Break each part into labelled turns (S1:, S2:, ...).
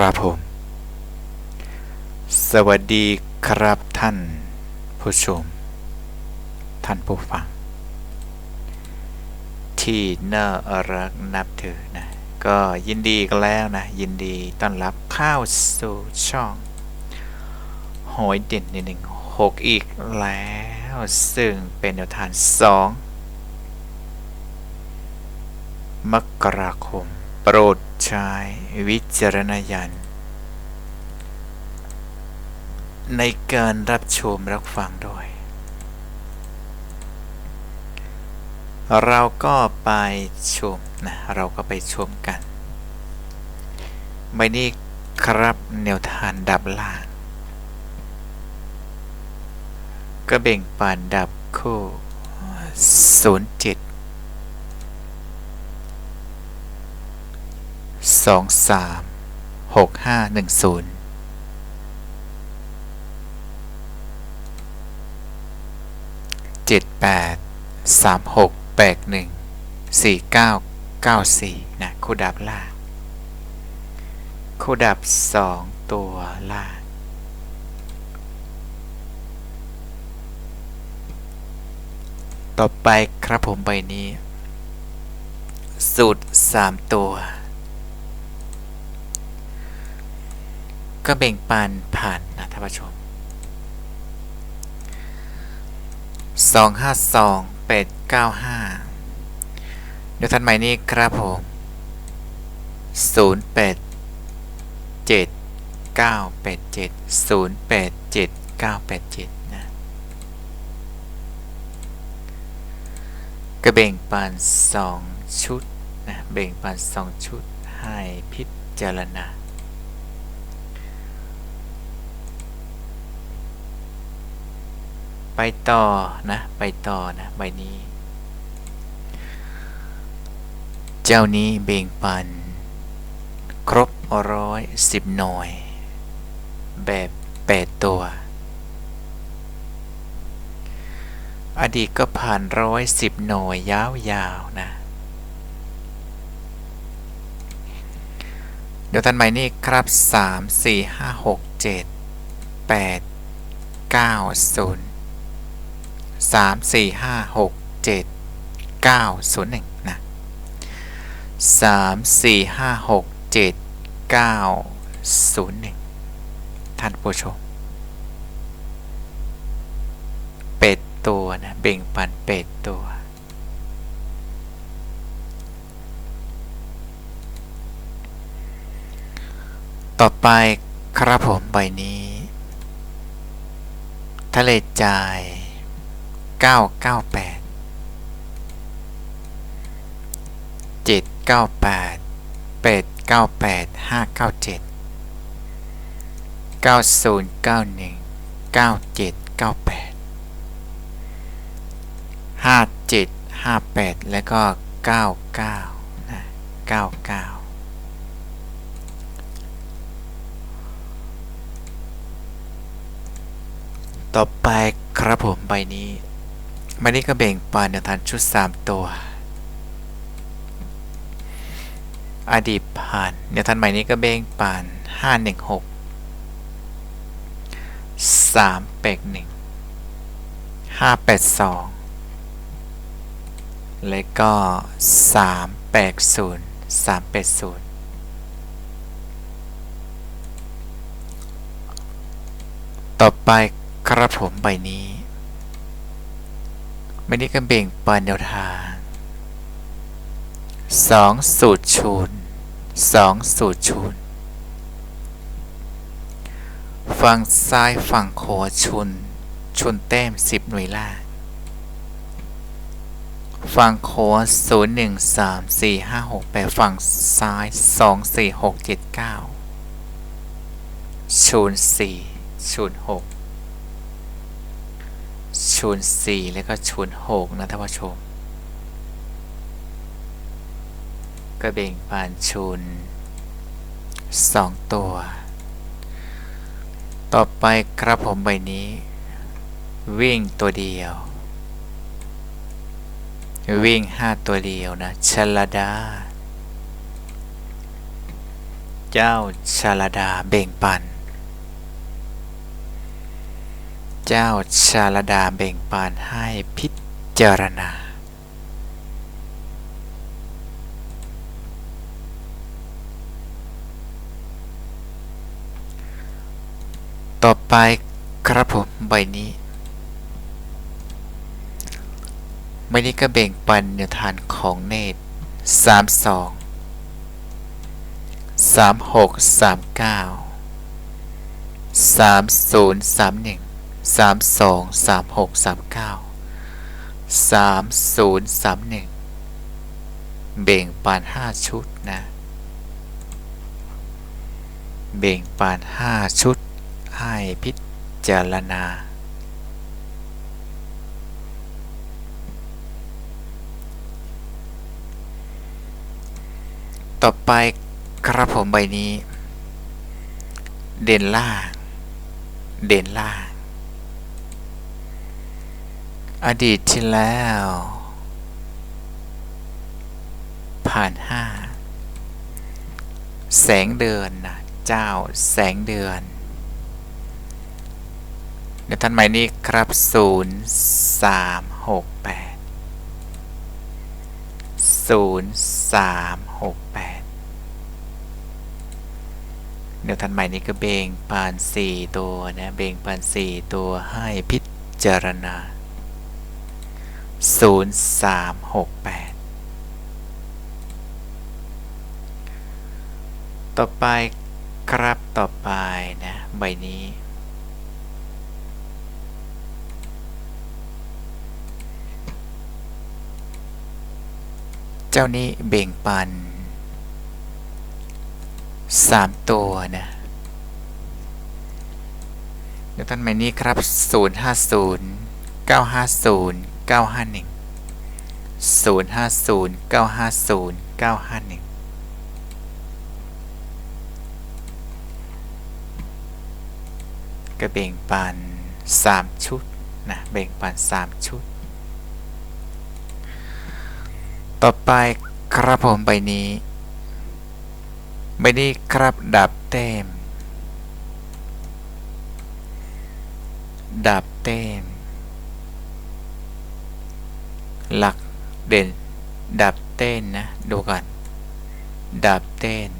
S1: ครับผม สวัสดีครับท่านผู้ชม ท่านผู้ฟัง ที่น่ารักนับถือนะ ก็ยินดีกันแล้วนะ ยินดีต้อนรับเข้าสู่ช่องหอยเด่นในหนึ่งหกอีกแล้ว ซึ่งเป็นแนวทางสองมกราคม โปรด ใช้วิจารณญาณในการรับชมรับฟังด้วย เราก็ไปชมนะ เราก็ไปชมกันใบนี้ครับแนวทางดับล่าง ก็เบ่งปานดับคู่ 07 สองสามหกห้าหนึ่งศูนย์เจ็ดแปดสามหกแปดหนึ่งสี่เก้าเก้าสี่นะคู่ดับล่างคู่ดับสองตัวล่างต่อไปครับผมใบนี้ สูตรสามตัว ก็เบ่งปันผ่านนะท่านผู้ชมสองห้าสองแปดเก้าห้าเดี๋ยวทันใหม่นี้ครับผมศูนย์แปดเจ็ดเก้าแปดเจ็ดศูนย์แปดเจ็ดเก้าแปดเจ็ดนะก็เบ่งปันสองชุดนะเบ่งปันสองชุดให้พิจารณา ไปต่อนะ ไปต่อนะใบนี้ เจ้านี้เบ่งปัน ครบร้อยสิบหน่วย แบบแปดตัว อดีตก็ผ่านร้อยสิบหน่วยยาวๆนะเดี๋ยวท่านใหม่นี่ครับสามสี่ห้าหก เจ็ดแปดเก้าศูนย์สามสี่ห้าหกเจ็ดเก้าศูนย์หนึ่งนะสามสี่ห้าหกเจ็ดเก้าศูนย์หนึ่งท่านผู้ชม เป็ดตัวนะเบ่งปันเป็ดตัวต่อไปครับผมใบนี้ ทะเลจ่าย 998 798 898 597 9091 9798 5758 แล้วก็ 99นะ99ต่อไปครับผมใบนี้ ใบนี้ก็เบ่งปานแนวทางชุด 3 ตัว อดีตผ่านแนวทางใหม่นี้ก็เบ่งปาน516 3 8 1 582และก็380 380ต่อไปครับผมใบนี้ ใบนี้ก็เบ่งปานแนวทางสองสูตรชูนสองสูตรชูนฝั่งซ้ายฝั่งขวาชุน ชุนแต้มสิบหน่วยล่าฝั่งขวาศูนย์หนึ่งสามสี่ห้าหกแปดฝั่งซ้ายสองสี่หกเจ็ดเก้าชูนสี่ชูนหก ชูนสี่แล้วก็ชูนหกนะท่านผู้ชม ก็เบ่งปานชูนสองตัว ต่อไปครับผมใบนี้ วิ่งตัวเดียว วิ่งห้าตัวเดียวนะชลดา เจ้าชาลดาเบ่งปัน เจ้าชาลดาเบ่งปันให้พิจารณา ต่อไปครับผมใบนี้ ใบนี้ก็เบ่งปันแนวทานของเนตสามสองสามหกสามเก้าสามศูนย์สามหนึ่ง สามสองสามหกสามเก้าสามศูนย์สามหนึ่งเบ่งปานห้าชุดนะ เบ่งปานห้าชุด ให้พิจารณา ต่อไปครับผมใบนี้ เด่นล่าง เด่นล่าง อดีตที่แล้ว ผ่านห้าแสงเดือนนะเจ้าแสงเดือน เดี๋ยวท่านใหม่นี้ครับศูนย์สามหกแปดศูนย์สามหกแปดเดี๋ยวทันใหม่นี้ก็เบ่งปานสี่ตัวนะเบ่งปานสี่ตัวให้พิจารณา ศูนย์สามหกแปดต่อไปครับต่อไปนะ ใบนี้ เจ้านี้เบ่งปันสามตัวนะเดี๋ยวท่านใหม่นี้ครับ 0 5 9 5 0 9 5 1 0 5 0 9 5 0 9 5 1ก็เบ่งปัน 3 ชุดนะเบ่งปัน 3 ชุด ต่อไปครับผมใบนี้ใบนี้ครับดับเต็มดับเต็ม หลักเด่น ดับเต้นนะ ดูก่อน ดับเต้น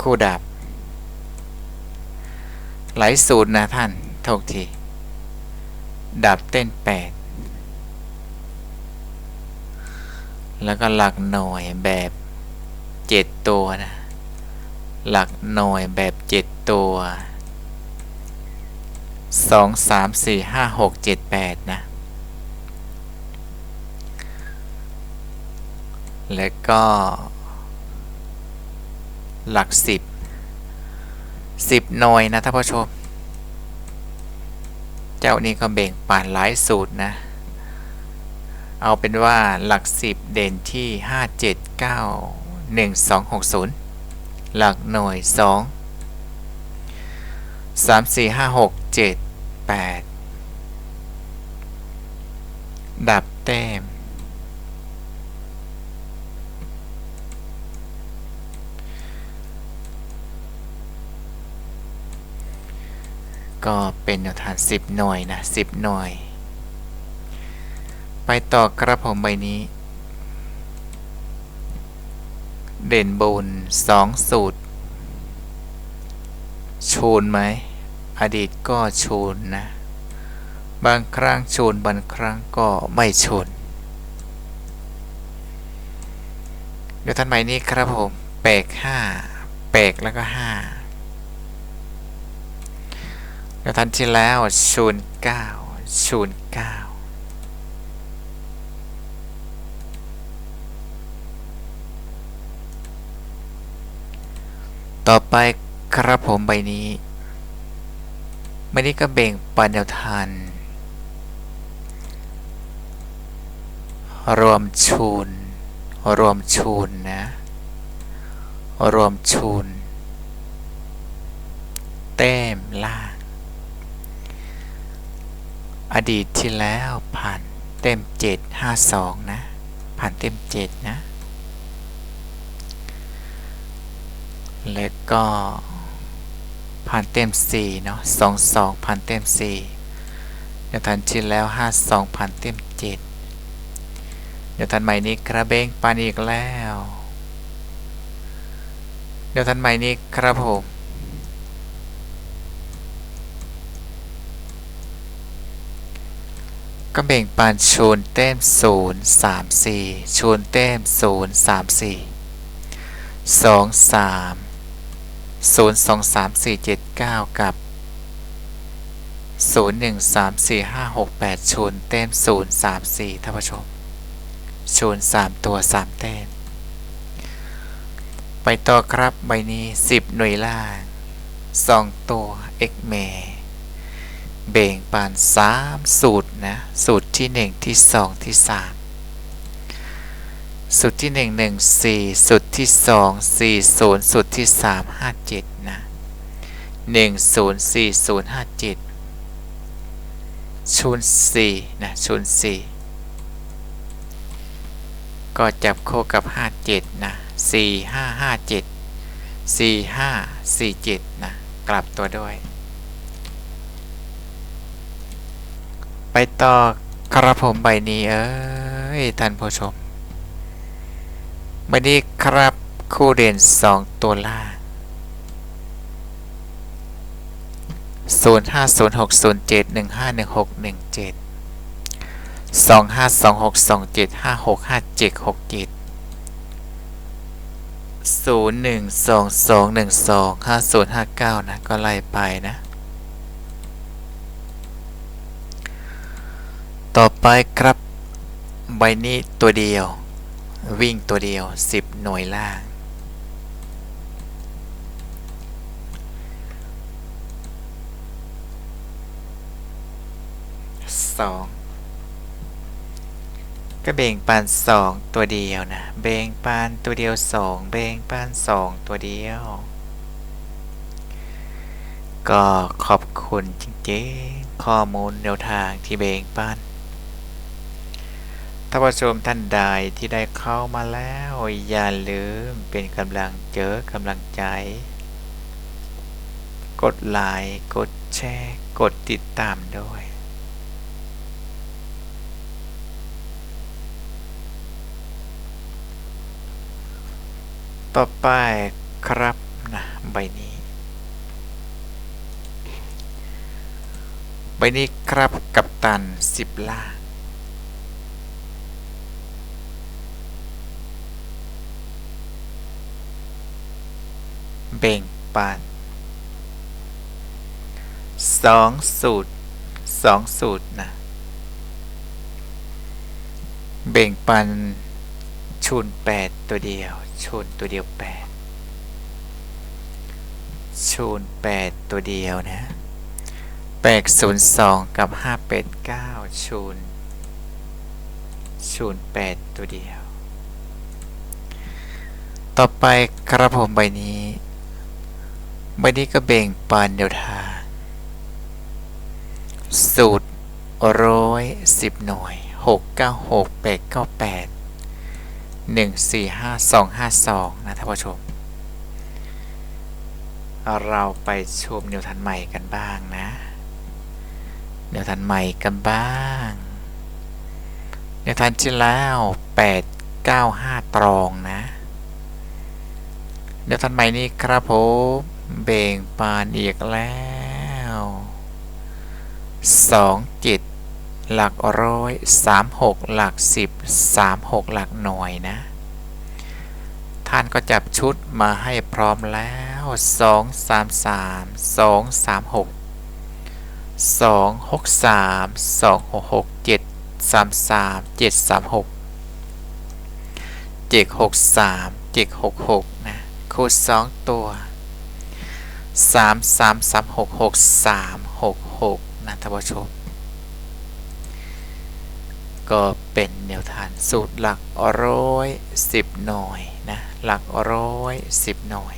S1: คู่ดับ หลายสูตรนะท่านโทษที ดับเต้นแปดแล้วก็หลักหน่วยแบบเจ็ดตัวนะ หลักหน่วยแบบเจ็ดตัวสองสามสี่ห้าหกเจ็ดแปดนะ แล้วก็ หลักสิบสิบหน่วยนะท่านผู้ชม เจ้านี้ก็เบ่งป่านหลายสูตรนะ เอาเป็นว่าหลักสิบเด่นที่ห้าเจ็ดเก้า1260 หลักหน่วย 2 3 4 5 6 7 8 ดับแต้ม ก็เป็นแนวทาง10 หน่วยนะ10 หน่วย ไปต่อกระผมใบนี้ เด่นบน2 สูตร ชูนไหม อดีตก็ชูนนะ บางครั้งชูนบางครั้งก็ไม่ชูนเดี๋ยวท่านใหม่นี้ครับผมแปกห้าแปกแล้วก็ห้า แต่ทันที่แล้ว 09 09ต่อไปครับผมใบนี้ไม่นี้ก็เบ่งปัดียวทันรวมชูน รวมชูนนะ รวมชูน ดีตที่แล้วผ่านเต็มเจ็ดห้าสองนะ ผ่านเต็มเจ็ดนะ แล้วก็พันเต็มสี่เนาะสองสองพันเต็มสี่เดี๋ยวทันชินแล้วห้าสองพันเต็มเจ็ดเดี๋ยวทันใหม่นี้กระเบงปานอีกแล้ว เดี๋ยวทันใหม่นี้ครับผม ก็แบ่งปันชูนเต้มศูนย์สามสี่ชูนเต้มศูนย์สามสี่สองสามศูนย์สองสามสี่เจ็ดเก้ากับศูนย์หนึ่งสามสี่ห้าหกแปดชูนเต้มศูนย์สามสี่ท่านผู้ชมชูนสามตัวสามเต้มไปต่อครับใบนี้สิบหน่วยล่างสองตัว x เม เบ่งปานสามสูตรนะสูตรที่หนึ่งที่สองที่สามสูตรที่หนึ่งหนึ่งสี่สูตรที่สองสี่ศูนย์สูตรที่สามห้าเจ็ดนะหนึ่งศูนย์สี่ศูนย์ห้าเจ็ดชูนย์สี่นะชูนย์สี่ก็จับโคกับห้าเจ็ดนะสี่ห้าห้าเจ็ดสี่ห้าสี่เจ็ดนะกลับตัวด้วย ไปต่อกระผมใบนี้เอ้ยท่านผู้ชมใบนี้ครับคู่เรียนสองตัวล่างศูนย์ห้าศูนย์หกศูนย์เจ็ดหนึ่งห้าหนึ่งหกหนึ่งเจ็ดสองห้าสองหกสองเจ็ดห้าหกห้าเจ็ดหกเจ็ดศูนย์หนึ่งสองสองหนึ่งสองห้าศูนย์ห้าเก้านะ ก็ไล่ไปนะ ต่อไปครับ ใบนี้ตัวเดียว วิ่งตัวเดียว 10 หน่วยล่าง สองก็เบ่งปานสองตัวเดียวนะ เบ่งปานตัวเดียวสองเบ่งปานสองตัวเดียว ก็ขอบคุณจริงๆ ข้อมูลแนวทางที่เบ่งปาน ท่านผู้ชมท่านใดที่ได้เข้ามาแล้ว อย่าลืมเป็นกำลังเจอกำลังใจ กดไลค์กดแชร์กดติดตามด้วยต่อไปครับนะใบนี้ ใบนี้ครับกับตันสิบล่าง เบ่งปันสองสูตรสองสูตรนะเบ่งปันชุนแปดตัวเดียวชุนตัวเดียวแปดชุนแปดตัวเดียวนะแปดศูนย์สองกับห้าแปดเก้าชุนชุนแปดตัวเดียว ต่อไปกระผมใบนี้ ใบนี้ก็เบ่งปานเดียวทาสูตรร้อยสิบหน่วยหกเก้าหกแปดเก้าแปดหนึ่งสี่ห้าสองห้าสองนะท่านผู้ชม เราไปชมแนวทันใหม่กันบ้างนะแนวทันใหม่กันบ้างแนวทันที่แล้วแปดเก้าห้าตรองนะแนวทันใหม่นี้ครับผม เบ่งปานอีกแล้วสองเจ็ดหลักร้อยสามหกหลักสิบสามหกหลักหน่วยนะ ท่านก็จับชุดมาให้พร้อมแล้วสองสามสามสองสามหกสองหกสามสองหกหกเจ็ดสามสามเจ็ดสามหกเจ็ดหกสามเจ็ดหกหกนะคูณสองตัว สามสามสามหกหกสามหกหกนะท่านผู้ชม ก็เป็นแนวทางสูตรหลักร้อยสิบหน่วยนะหลักร้อยสิบหน่วย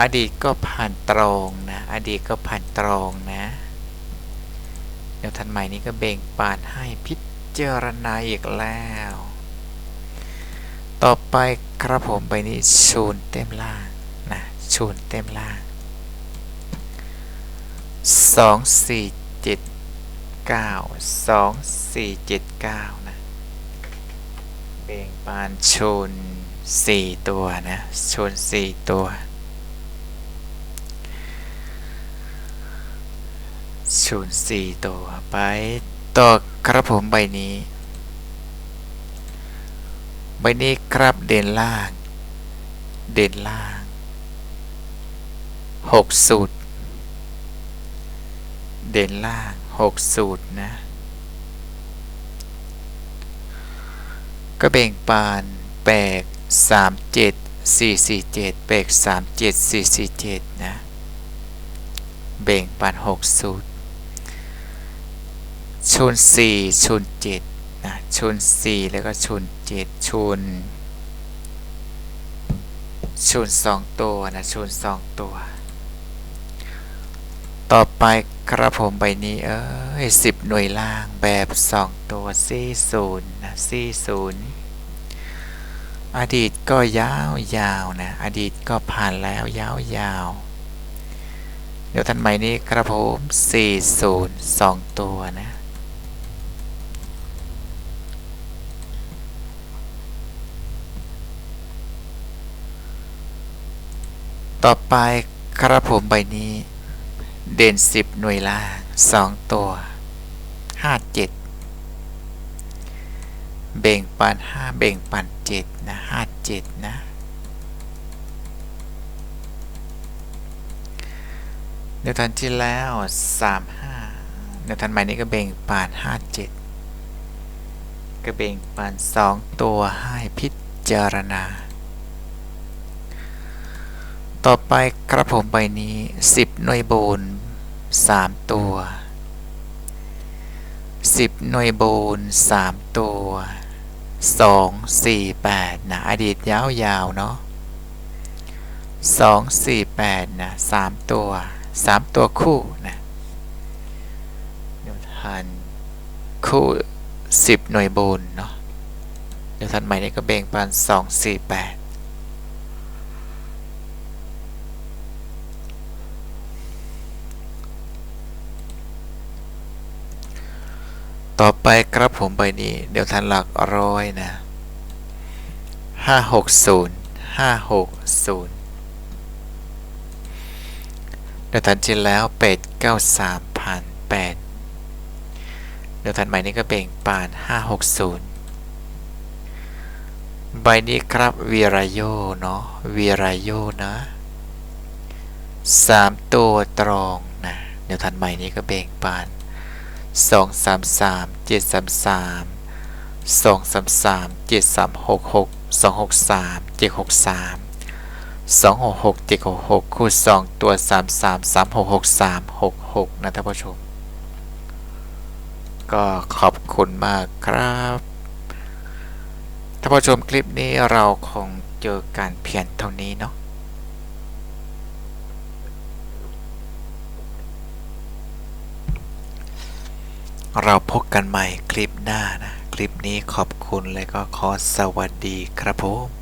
S1: อดีตก็ผ่านตรงนะอดีตก็ผ่านตรงนะแนวทางใหม่นี้ก็เบ่งปานให้พิจารณาอีกแล้ว ต่อไปครับผมใบนี้ชูนเต็มล่าง นะชูนเต็มล่างสองสี่เจ็ดเก้าสองสี่เจ็ดเก้านะเบ่งปานชูนสี่ตัวนะชูนสี่ตัวชูนสี่ตัวไปต่อครับผมใบนี้ ใบนี้ครับเด่นล่าง เด่นล่าง หกสูตร เด่นล่างหกสูตรนะ ก็แบ่งปานแปกสามเจ็ดสี่สี่เจ็ดแปกสามเจ็ดสี่สี่เจ็ดนะ แบ่งปานหกสูตรชุนสี่ชุนเจ็ดนะชุนสี่แล้วก็ชุนเจ็ดชุนชุนสองตัวนะชุนสองตัว ต่อไปครับผมใบนี้เอ้ยสิบหน่วยล่างแบบสองตัวสี่ศูนย์นะสี่ศูนย์อดีตก็ยาวยาวๆนะ อดีตก็ผ่านแล้วยาวยาวๆเดี๋ยวทันใหม่นี้ครับผมสี่ศูนย์สองตัวนะต่อไปครับผมใบนี้ เด่นสิบหน่วยล่างสองตัวห้าเจ็ดเบ่งปันห้าเบ่งปันเจ็ดนะห้าเจ็ดนะเดี๋ยวทันที่แล้วสามห้าเดี๋ยวทันใหม่นี้ก็เบ่งปานห้าเจ็ดก็เบ่งปานสองตัวให้พิจารณาต่อไปกระผมใบนี้ 10 หน่วยโบน 3ตัว10หน่วยโบน3ตัว2 4 8นะอดีตยาวๆเนาะ2 4 8นะ3ตัว3ตัวคู่นะเดี๋ยวทันคู่10หน่วยโบนเนาะเดี๋ยวทันใหม่นี้ก็เบ่งปาน2 4 8 ต่อไปครับผมใบนี้ เดี๋ยวทันหลักร้อยนะห้าหกศูนย์ห้าหกศูนย์เดี๋ยวทันที่แล้วเป็ดเก้าสามพันแปดเดี๋ยวทันใหม่นี้ก็เบ่งปานห้าหกศูนย์ใบนี้ครับวีรายโยเนาะวีรายโยนะสามตัวตรองนะเดี๋ยวทันใหม่นี้ก็เบ่งปาน สองสามสามเจ็ดสามสามสองสามสามเจ็ดสามหกหกสองหกสามเจ็ดหกสามสองหกหกเจ็ดหกหกคูณสองตัวสามสามสามหกหกสามหกหกนะท่านผู้ชม ก็ขอบคุณมากครับท่านผู้ชมคลิปนี้เราคงเจอการเพียงเท่านี้เนาะ เราพบกันใหม่คลิปหน้านะ คลิปนี้ขอบคุณและก็ขอสวัสดีครับผม